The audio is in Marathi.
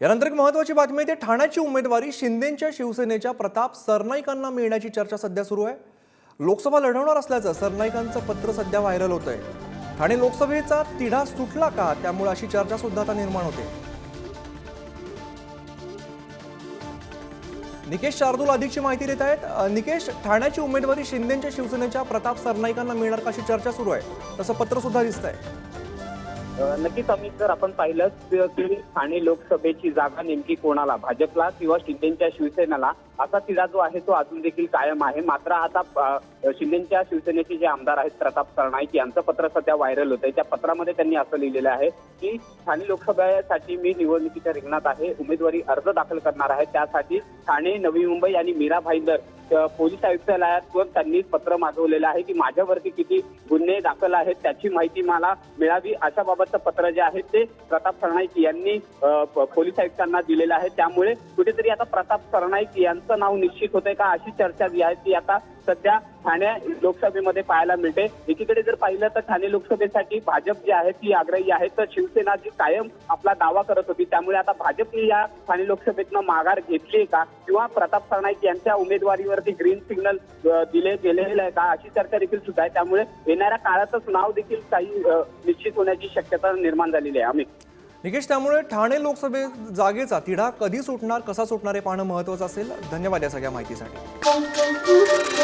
यानंतर एक महत्वाची बातमी आहे ते ठाण्याची उमेदवारी शिंदेच्या शिवसेनेच्या प्रताप सरनाईकांना मिळण्याची चर्चा सध्या सुरू आहे. लोकसभा लढवणार असल्याचं सरनाईकांचं पत्र सध्या व्हायरल होत आहे ठाणे लोकसभेचा तिढा सुटला का? त्यामुळे अशी चर्चा सुद्धा आता निर्माण होते. निकेश शार्दूल अधिकची माहिती देत आहेत. निकेश ठाण्याची उमेदवारी शिंदेच्या शिवसेनेच्या प्रताप सरनाईकांना मिळणार का अशी चर्चा सुरू आहे? तसं पत्र सुद्धा दिसत आहे नक्कीच आम्ही जर आपण पाहिलं तर की ठाणे लोकसभेची जागा नेमकी कोणाला भाजपला किंवा शिंदेच्या शिवसेनेला असा तिढा जो आहे तो अजून देखील कायम आहे. मात्र आता शिंदेच्या शिवसेनेचे जे आमदार आहेत प्रताप सरनाईक यांचं पत्र सध्या व्हायरल होत आहे त्या पत्रामध्ये त्यांनी असं लिहिलेलं आहे की ठाणे लोकसभेसाठी मी निवडणुकीच्या रिंगणात आहे. उमेदवारी अर्ज दाखल करणार आहे. त्यासाठी ठाणे नवी मुंबई आणि मीरा भाईंदर पोलीस आयुक्तालयात त्यांनी पत्र मागवलेलं आहे की माझ्यावरती किती गुन्हे दाखल आहेत त्याची माहिती मला मिळावी अशा बाबतचं पत्र जे आहे ते प्रताप सरनाईक यांनी पोलीस आयुक्तांना दिलेलं आहे. त्यामुळे कुठेतरी आता प्रताप सरनाईक यांचं नाव निश्चित होतंय का अशी चर्चा जी आहे ती आता सध्या ठाणे लोकसभेमध्ये पाहायला मिळते. एकीकडे जर पाहिलं तर ठाणे लोकसभेसाठी भाजप जी आहे ती आग्रही आहे. तर शिवसेना जी कायम आपला दावा करत होती त्यामुळे आता भाजपने या ठाणे लोकसभेतनं माघार घेतली का? किंवा प्रताप सरनाईक यांच्या उमेदवारीवरती ग्रीन सिग्नल दिले गेलेलं आहे का? अशी चर्चा देखील सुद्धा आहे. त्यामुळे येणाऱ्या काळातच नाव देखील काही निश्चित होण्याची शक्यता निर्माण झालेली आहे. अमित. निकेश त्यामुळे ठाणे लोकसभे जागेचा तिढा कधी सुटणार कसा सुटणार हे पाहणं महत्वाचं असेल. धन्यवाद या सगळ्या माहितीसाठी.